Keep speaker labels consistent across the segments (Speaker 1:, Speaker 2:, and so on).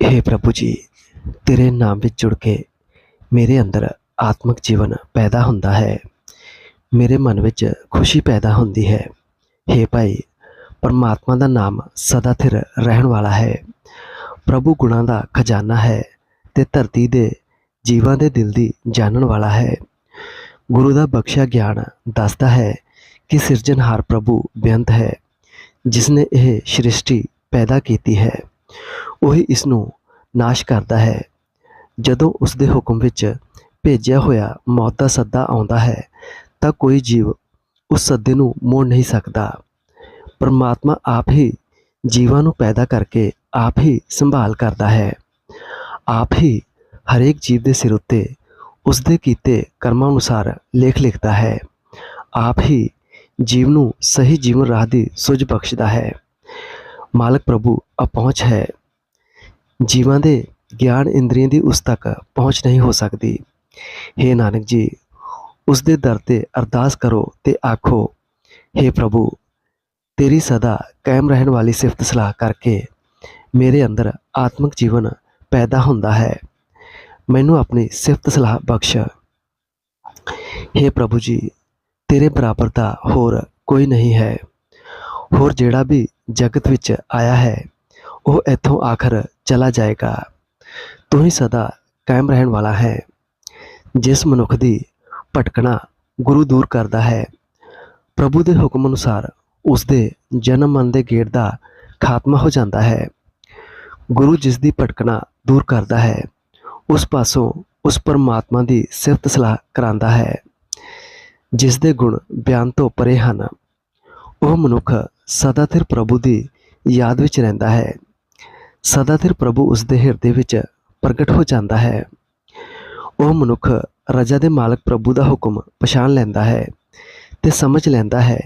Speaker 1: हे प्रभु जी ਤੇਰੇ ਨਾਮ ਵਿੱਚ ਜੁੜ ਕੇ ਮੇਰੇ ਅੰਦਰ ਆਤਮਿਕ ਜੀਵਨ ਪੈਦਾ ਹੁੰਦਾ ਹੈ ਮੇਰੇ ਮਨ ਵਿੱਚ ਖੁਸ਼ੀ ਪੈਦਾ ਹੁੰਦੀ ਹੈ हे ਭਾਈ ਪਰਮਾਤਮਾ ਦਾ ਨਾਮ ਸਦਾ ਸਥਿਰ ਰਹਿਣ ਵਾਲਾ ਹੈ ਪ੍ਰਭੂ ਗੁਣਾਂ ਦਾ ਖਜ਼ਾਨਾ ਹੈ ਤੇ ਧਰਤੀ ਦੇ ਜੀਵਾਂ ਦੇ ਦਿਲ ਦੀ ਜਾਣਨ ਵਾਲਾ ਹੈ ਗੁਰੂ ਦਾ ਬਖਸ਼ਿਆ ਗਿਆਨ ਦੱਸਦਾ ਹੈ ਕਿ ਸਿਰਜਣਹਾਰ ਪ੍ਰਭੂ ਬੇਅੰਤ ਹੈ ਜਿਸ ਨੇ ਇਹ ਸ੍ਰਿਸ਼ਟੀ ਪੈਦਾ ਕੀਤੀ ਹੈ ਉਹੀ ਇਸ ਨੂੰ ਨਾਸ਼ ਕਰਦਾ ਹੈ। ਜਦੋਂ ਉਸ ਦੇ ਹੁਕਮ ਵਿੱਚ ਭੇਜਿਆ ਹੋਇਆ ਮੌਤ ਦਾ ਸੱਦਾ ਆਉਂਦਾ ਹੈ, ਤਾਂ ਕੋਈ ਜੀਵ ਉਸ ਸੱਦੇ ਨੂੰ ਮੋੜ ਨਹੀਂ ਸਕਦਾ। ਪਰਮਾਤਮਾ ਆਪ ਹੀ ਜੀਵਾਂ ਨੂੰ ਪੈਦਾ ਕਰਕੇ ਆਪ ਹੀ ਸੰਭਾਲ ਕਰਦਾ ਹੈ। ਆਪ ਹੀ ਹਰੇਕ ਜੀਵ ਦੇ ਸਿਰ ਉੱਤੇ ਉਸ ਦੇ ਕੀਤੇ ਕਰਮਾਂ ਅਨੁਸਾਰ ਲੇਖ ਲਿਖਦਾ ਹੈ। ਆਪ ਹੀ ਜੀਵ ਨੂੰ ਸਹੀ ਜੀਵਨ ਰਾਹ ਦੀ ਸੁਝ ਬਖਸ਼ਦਾ ਹੈ। ਮਾਲਕ ਪ੍ਰਭੂ ਅਪਹੁੰਚ ਹੈ। ਜੀਵਾਂ ਦੇ ਗਿਆਨ ਇੰਦਰੀਆਂ ਦੀ ਉਸ ਤੱਕ ਪਹੁੰਚ ਨਹੀਂ ਹੋ ਸਕਦੀ हे ਨਾਨਕ ਜੀ ਉਸ ਦੇ ਦਰ ਤੇ ਅਰਦਾਸ ਕਰੋ ਤੇ ਆਖੋ हे ਪ੍ਰਭੂ ਤੇਰੀ ਸਦਾ ਕਾਇਮ ਰਹਿਣ ਵਾਲੀ ਸਿਫਤ ਸਲਾਹ ਕਰਕੇ ਮੇਰੇ ਅੰਦਰ ਆਤਮਿਕ ਜੀਵਨ ਪੈਦਾ ਹੁੰਦਾ ਹੈ ਮੈਨੂੰ ਆਪਣੀ ਸਿਫਤ ਸਲਾਹ ਬਖਸ਼ हे ਪ੍ਰਭੂ ਜੀ ਤੇਰੇ ਬਰਾਬਰ ਦਾ ਹੋਰ ਕੋਈ ਨਹੀਂ ਹੈ ਹੋਰ ਜਿਹੜਾ ਵੀ ਜਗਤ ਵਿੱਚ ਆਇਆ ਹੈ ਉਹ ਇੱਥੋਂ ਆਖਰ ਚਲਾ ਜਾਏਗਾ। ਤੂੰ ਹੀ ਸਦਾ ਕਾਇਮ ਰਹਿਣ ਵਾਲਾ ਹੈ। ਜਿਸ ਮਨੁੱਖ ਦੀ ਭਟਕਣਾ ਗੁਰੂ ਦੂਰ ਕਰਦਾ ਹੈ, ਪ੍ਰਭੂ ਦੇ ਹੁਕਮ ਅਨੁਸਾਰ ਉਸ ਦੇ ਜਨਮ ਮਨ ਦੇ ਗੇੜ ਦਾ ਖਾਤਮਾ ਹੋ ਜਾਂਦਾ ਹੈ। ਗੁਰੂ ਜਿਸ ਦੀ ਭਟਕਣਾ ਦੂਰ ਕਰਦਾ ਹੈ, ਉਸ ਪਾਸੋਂ ਉਸ ਪਰਮਾਤਮਾ ਦੀ ਸਿਫਤ ਸਲਾਹ ਕਰਾਂਦਾ ਹੈ। ਜਿਸ ਦੇ ਗੁਣ ਬਿਆਨ ਤੋਂ ਪਰੇ ਹਨ, ਉਹ ਮਨੁੱਖ ਸਦਾ ਸਿਰ ਪ੍ਰਭੂ ਦੀ ਯਾਦ ਵਿੱਚ ਰਹਿੰਦਾ ਹੈ। ਸਦਾ ਸਿਰ ਪ੍ਰਭੂ ਉਸ ਦੇ ਹਿਰਦੇ ਵਿੱਚ ਪ੍ਰਗਟ ਹੋ ਜਾਂਦਾ ਹੈ। ਉਹ ਮਨੁੱਖ ਰਜਾ ਦੇ ਮਾਲਕ ਪ੍ਰਭੂ ਦਾ ਹੁਕਮ ਪਛਾਣ ਲੈਂਦਾ ਹੈ ਤੇ ਸਮਝ ਲੈਂਦਾ ਹੈ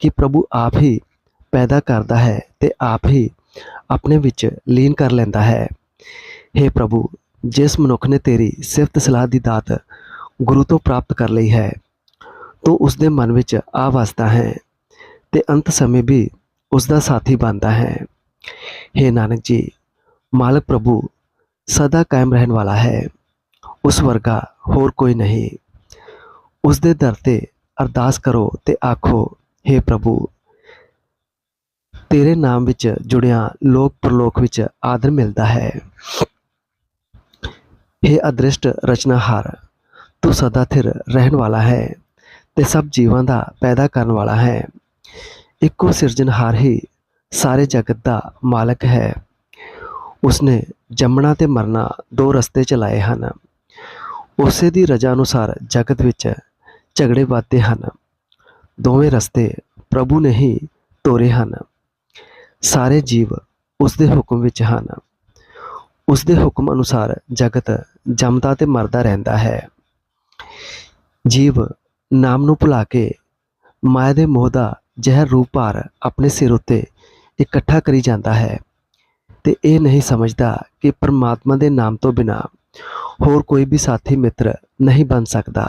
Speaker 1: ਕਿ ਪ੍ਰਭੂ ਆਪ ਹੀ ਪੈਦਾ ਕਰਦਾ ਹੈ ਤੇ ਆਪ ਹੀ ਆਪਣੇ ਵਿੱਚ ਲੀਨ ਕਰ ਲੈਂਦਾ ਹੈ। हे ਪ੍ਰਭੂ, ਜਿਸ ਮਨੁੱਖ ਨੇ ਤੇਰੀ ਸਿਫਤ ਸਲਾਹ ਦੀ ਦਾਤ ਗੁਰੂ ਤੋਂ ਪ੍ਰਾਪਤ ਕਰ ਲਈ ਹੈ, ਤੂੰ ਉਸ ਦੇ ਮਨ ਵਿੱਚ ਆ ਵਸਦਾ ਹੈ ਤੇ ਅੰਤ ਸਮੇਂ ਵੀ ਉਸ ਦਾ ਸਾਥੀ ਬਣਦਾ ਹੈ। हे ਨਾਨਕ ਜੀ ਮਾਲਕ ਪ੍ਰਭੂ ਸਦਾ ਕਾਇਮ ਰਹਿਣ ਵਾਲਾ ਹੈ। ਉਸ ਵਰਗਾ ਹੋਰ ਕੋਈ ਨਹੀਂ। ਉਸ ਦੇ ਦਰ ਤੇ ਅਰਦਾਸ ਕਰੋ ਤੇ ਆਖੋ हे ਪ੍ਰਭੂ, ਤੇਰੇ ਨਾਮ ਵਿੱਚ ਜੁੜਿਆ ਲੋਕ ਪਰਲੋਕ ਵਿੱਚ ਆਦਰ ਮਿਲਦਾ ਹੈ। हे ਅਦ੍ਰਿਸ਼ਟ ਰਚਨਾਹਾਰ, ਤੂੰ ਸਦਾ ਥਿਰ ਰਹਿਣ ਵਾਲਾ ਹੈ ਤੇ ਸਭ ਜੀਵਾਂ ਦਾ ਪੈਦਾ ਕਰਨ ਵਾਲਾ ਹੈ। ਇੱਕੋ ਸਿਰਜਣਹਾਰ ਹੀ ਸਾਰੇ ਜਗਤ ਦਾ ਮਾਲਕ ਹੈ। ਉਸਨੇ ਜੰਮਣਾ ਤੇ ਮਰਨਾ ਦੋ ਰਸਤੇ ਚਲਾਏ ਹਨ। ਉਸੇ ਦੀ ਰਜਾ ਅਨੁਸਾਰ ਜਗਤ ਵਿੱਚ ਝਗੜੇ ਵੱਧਦੇ ਹਨ। ਦੋਵੇਂ ਰਸਤੇ ਪ੍ਰਭੂ ਨੇ ਹੀ ਤੋਰੇ ਹਨ। ਸਾਰੇ ਜੀਵ ਉਸ ਦੇ ਹੁਕਮ ਵਿੱਚ ਹਨ। ਉਸ ਦੇ ਹੁਕਮ ਅਨੁਸਾਰ ਜਗਤ ਜੰਮਦਾ ਤੇ ਮਰਦਾ ਰਹਿੰਦਾ ਹੈ। ਜੀਵ ਨਾਮ ਨੂੰ ਭੁਲਾ ਕੇ ਮਾਇਆ ਦੇ ਮੋਹ ਦਾ ਜ਼ਹਿਰ ਰੂਪ ਭਾਰ ਆਪਣੇ ਸਿਰ ਉੱਤੇ ਇਕੱਠਾ ਕਰੀ ਜਾਂਦਾ ਹੈ। ਤੇ ਇਹ ਨਹੀਂ ਸਮਝਦਾ ਕਿ ਪਰਮਾਤਮਾ ਦੇ ਨਾਮ ਤੋਂ ਬਿਨਾ ਹੋਰ ਕੋਈ ਵੀ ਸਾਥੀ ਮਿੱਤਰ ਨਹੀਂ ਬਣ ਸਕਦਾ।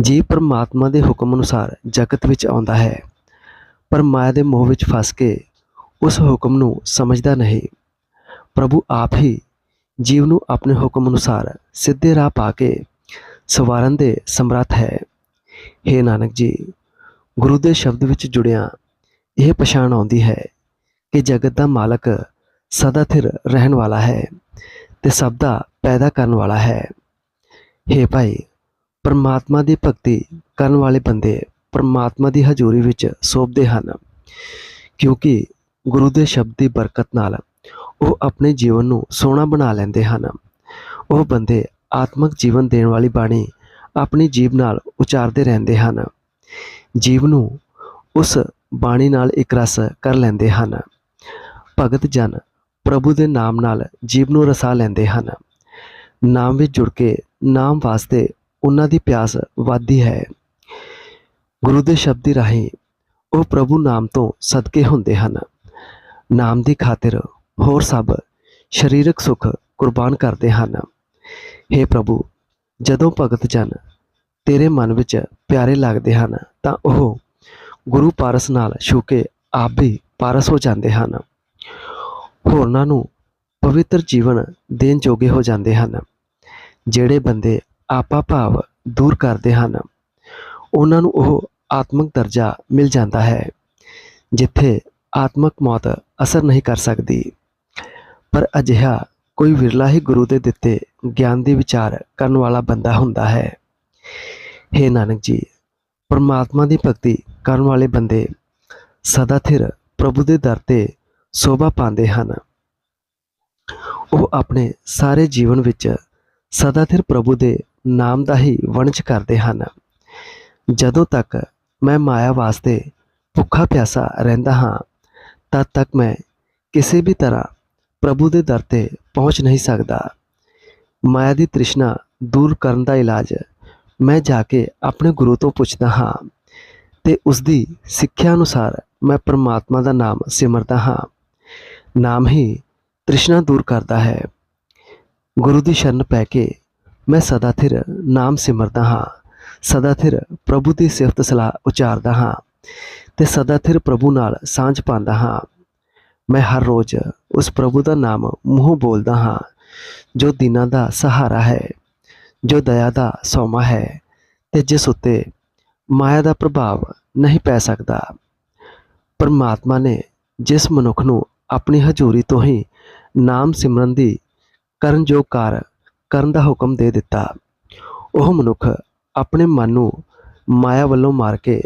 Speaker 1: ਜੀ ਪਰਮਾਤਮਾ ਦੇ ਹੁਕਮ ਅਨੁਸਾਰ ਜਗਤ ਵਿੱਚ ਆਉਂਦਾ ਹੈ, ਪਰ ਮਾਇਆ ਦੇ ਮੋਹ ਵਿੱਚ ਫਸ ਕੇ ਉਸ ਹੁਕਮ ਨੂੰ ਸਮਝਦਾ ਨਹੀਂ, ਪ੍ਰਭੂ ਆਪ ਹੀ ਜੀਵ ਨੂੰ ਆਪਣੇ ਹੁਕਮ ਅਨੁਸਾਰ ਸਿੱਧੇ ਰਾਹ ਪਾ ਕੇ ਸਵਾਰਨ ਦੇ ਸਮਰੱਥ ਹੈ। हे ਨਾਨਕ ਜੀ, ਗੁਰੂ ਦੇ ਸ਼ਬਦ ਵਿੱਚ ਜੁੜਿਆ ਇਹ ਪਛਾਣ ਆਉਂਦੀ ਹੈ ਕਿ ਜਗਤ ਦਾ ਮਾਲਕ ਸਦਾ ਥਿਰ ਰਹਿਣ ਵਾਲਾ ਹੈ ਤੇ ਸਭ ਦਾ ਪੈਦਾ ਕਰਨ ਵਾਲਾ ਹੈ। हे ਭਾਈ, ਪਰਮਾਤਮਾ ਦੀ ਭਗਤੀ ਕਰਨ ਵਾਲੇ ਬੰਦੇ ਪਰਮਾਤਮਾ ਦੀ ਹਜ਼ੂਰੀ ਵਿੱਚ ਸੋਭਦੇ ਹਨ, ਕਿਉਂਕਿ ਗੁਰੂ ਦੇ ਸ਼ਬਦ ਦੀ ਬਰਕਤ ਨਾਲ ਉਹ ਆਪਣੇ ਜੀਵਨ ਨੂੰ ਸੋਹਣਾ ਬਣਾ ਲੈਂਦੇ ਹਨ। ਉਹ ਬੰਦੇ ਆਤਮਿਕ ਜੀਵਨ ਦੇਣ ਵਾਲੀ ਬਾਣੀ ਆਪਣੀ ਜੀਵ ਨਾਲ ਉਚਾਰਦੇ ਰਹਿੰਦੇ ਹਨ। ਜੀਵ ਨੂੰ ਉਸ ਬਾਣੀ ਨਾਲ ਇਕਰਸ ਕਰ ਲੈਂਦੇ ਹਨ। ਭਗਤ ਜਨ ਪ੍ਰਭੂ ਦੇ ਨਾਮ ਨਾਲ ਜੀਵ ਨੂੰ ਰਸਾ ਲੈਂਦੇ ਹਨ। ਨਾਮ ਵਿੱਚ ਜੁੜ ਕੇ ਨਾਮ ਵਾਸਤੇ ਉਹਨਾਂ ਦੀ ਪਿਆਸ ਵੱਧਦੀ ਹੈ। ਗੁਰੂ ਦੇ ਸ਼ਬਦ ਦੀ ਰਾਹੀਂ ਉਹ ਪ੍ਰਭੂ ਨਾਮ ਤੋਂ ਸਦਕੇ ਹੁੰਦੇ ਹਨ। ਨਾਮ ਦੀ ਖਾਤਰ ਹੋਰ ਸਭ ਸਰੀਰਕ ਸੁੱਖ ਕੁਰਬਾਨ ਕਰਦੇ ਹਨ। हे ਪ੍ਰਭੂ, ਜਦੋਂ ਭਗਤ ਜਨ ਤੇਰੇ ਮਨ ਵਿੱਚ ਪਿਆਰੇ ਲੱਗਦੇ ਹਨ, ਤਾਂ ਉਹ ਗੁਰੂ ਪਾਰਸ ਨਾਲ ਛੂ ਕੇ ਆਪ ਵੀ ਪਾਰਸ ਹੋ ਜਾਂਦੇ ਹਨ। ਹੋਰਨਾਂ ਨੂੰ ਪਵਿੱਤਰ ਜੀਵਨ ਦੇਣ ਜੋਗੇ ਹੋ ਜਾਂਦੇ ਹਨ, ਜਿਹੜੇ ਬੰਦੇ ਆਪਾ ਭਾਵ ਦੂਰ ਕਰਦੇ ਹਨ, ਉਹਨਾਂ ਨੂੰ ਉਹ ਆਤਮਿਕ ਦਰਜਾ ਮਿਲ ਜਾਂਦਾ ਹੈ, ਜਿੱਥੇ ਆਤਮਿਕ ਮੌਤ ਅਸਰ ਨਹੀਂ ਕਰ ਸਕਦੀ। ਪਰ ਅਜਿਹਾ ਕੋਈ ਵਿਰਲਾ ਹੀ ਗੁਰੂ ਦੇ ਦਿੱਤੇ ਗਿਆਨ ਦੇ ਵਿਚਾਰ ਕਰਨ ਵਾਲਾ ਬੰਦਾ ਹੁੰਦਾ ਹੈ। हे ਨਾਨਕ ਜੀ, ਪਰਮਾਤਮਾ ਦੀ ਭਗਤੀ ਕਰਨ ਵਾਲੇ ਬੰਦੇ ਸਦਾ ਥਿਰ ਪ੍ਰਭੂ ਦੇ ਦਰ ਤੇ ਸੋਭਾ ਪਾਉਂਦੇ ਹਨ। ਉਹ ਆਪਣੇ ਸਾਰੇ ਜੀਵਨ ਵਿੱਚ ਸਦਾ ਥਿਰ ਪ੍ਰਭੂ ਦੇ ਨਾਮ ਦਾ ਹੀ ਵਣਜ ਕਰਦੇ ਹਨ। ਜਦੋਂ ਤੱਕ ਮੈਂ ਮਾਇਆ ਵਾਸਤੇ ਭੁੱਖਾ ਪਿਆਸਾ ਰਹਿੰਦਾ ਹਾਂ, ਤਦ ਤੱਕ ਮੈਂ ਕਿਸੇ ਵੀ ਤਰ੍ਹਾਂ ਪ੍ਰਭੂ ਦੇ ਦਰ ਤੇ ਪਹੁੰਚ ਨਹੀਂ ਸਕਦਾ। ਮਾਇਆ ਦੀ ਤ੍ਰਿਸ਼ਨਾ ਦੂਰ ਕਰਨ ਦਾ ਇਲਾਜ ਮੈਂ ਜਾ ਕੇ ਆਪਣੇ ਗੁਰੂ ਤੋਂ ਪੁੱਛਦਾ ਹਾਂ ਤੇ ਉਸ ਦੀ ਸਿੱਖਿਆ ਅਨੁਸਾਰ ਮੈਂ ਪਰਮਾਤਮਾ ਦਾ ਨਾਮ ਸਿਮਰਦਾ ਹਾਂ। ਨਾਮ ਹੀ ਤ੍ਰਿਸ਼ਨਾ ਦੂਰ ਕਰਦਾ ਹੈ। ਗੁਰੂ ਦੀ ਸ਼ਰਨ ਪੈ ਕੇ ਮੈਂ ਸਦਾ ਥਿਰ ਨਾਮ ਸਿਮਰਦਾ ਹਾਂ। ਸਦਾ ਥਿਰ ਪ੍ਰਭੂ ਦੀ ਸਿਫਤ ਸਲਾਹ ਉਚਾਰਦਾ ਹਾਂ ਤੇ ਸਦਾ ਥਿਰ ਪ੍ਰਭੂ ਨਾਲ ਸਾਂਝ ਪਾਉਂਦਾ ਹਾਂ। ਮੈਂ ਹਰ ਰੋਜ਼ ਉਸ ਪ੍ਰਭੂ ਦਾ ਨਾਮ ਮੂੰਹ ਬੋਲਦਾ ਹਾਂ, ਜੋ ਦਿਨਾਂ ਦਾ ਸਹਾਰਾ ਹੈ, ਜੋ ਦਇਆ ਦਾ ਸੋਮਾ ਹੈ ਤੇ ਜਿਸ ਉੱਤੇ ਮਾਇਆ ਦਾ ਪ੍ਰਭਾਵ ਨਹੀਂ ਪੈ ਸਕਦਾ। ਪਰਮਾਤਮਾ ਨੇ ਜਿਸ ਮਨੁੱਖ ਨੂੰ ਆਪਣੀ ਹਜ਼ੂਰੀ ਤੋਂ ਹੀ ਨਾਮ ਸਿਮਰਨ ਦੀ ਕਰਨ ਜੋ ਕਾਰ ਕਰਨ ਦਾ ਹੁਕਮ ਦੇ ਦਿੱਤਾ। ਉਹ ਮਨੁੱਖ ਆਪਣੇ ਮਨ ਨੂੰ ਮਾਇਆ ਵੱਲੋਂ ਮਾਰ ਕੇ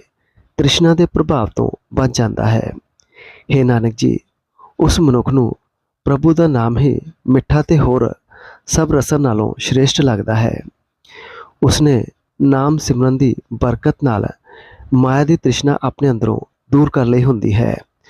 Speaker 1: ਤ੍ਰਿਸ਼ਨਾ ਦੇ ਪ੍ਰਭਾਵ ਤੋਂ ਬਚ ਜਾਂਦਾ ਹੈ। हे ਨਾਨਕ ਜੀ, ਉਸ ਮਨੁੱਖ ਨੂੰ ਪ੍ਰਭੂ ਦਾ ਨਾਮ ਹੀ ਮਿੱਠਾ ਤੇ ਹੋਰ ਸਭ ਰਸਾਂ ਨਾਲੋਂ ਸ਼੍ਰੇਸ਼ਟ ਲੱਗਦਾ ਹੈ। ਉਸਨੇ ਨਾਮ ਸਿਮਰਨ ਦੀ ਬਰਕਤ ਨਾਲ ਮਾਇਆ ਦੀ ਤ੍ਰਿਸ਼ਨਾ ਆਪਣੇ ਅੰਦਰੋਂ ਦੂਰ ਕਰ ਲਈ ਹੁੰਦੀ ਹੈ।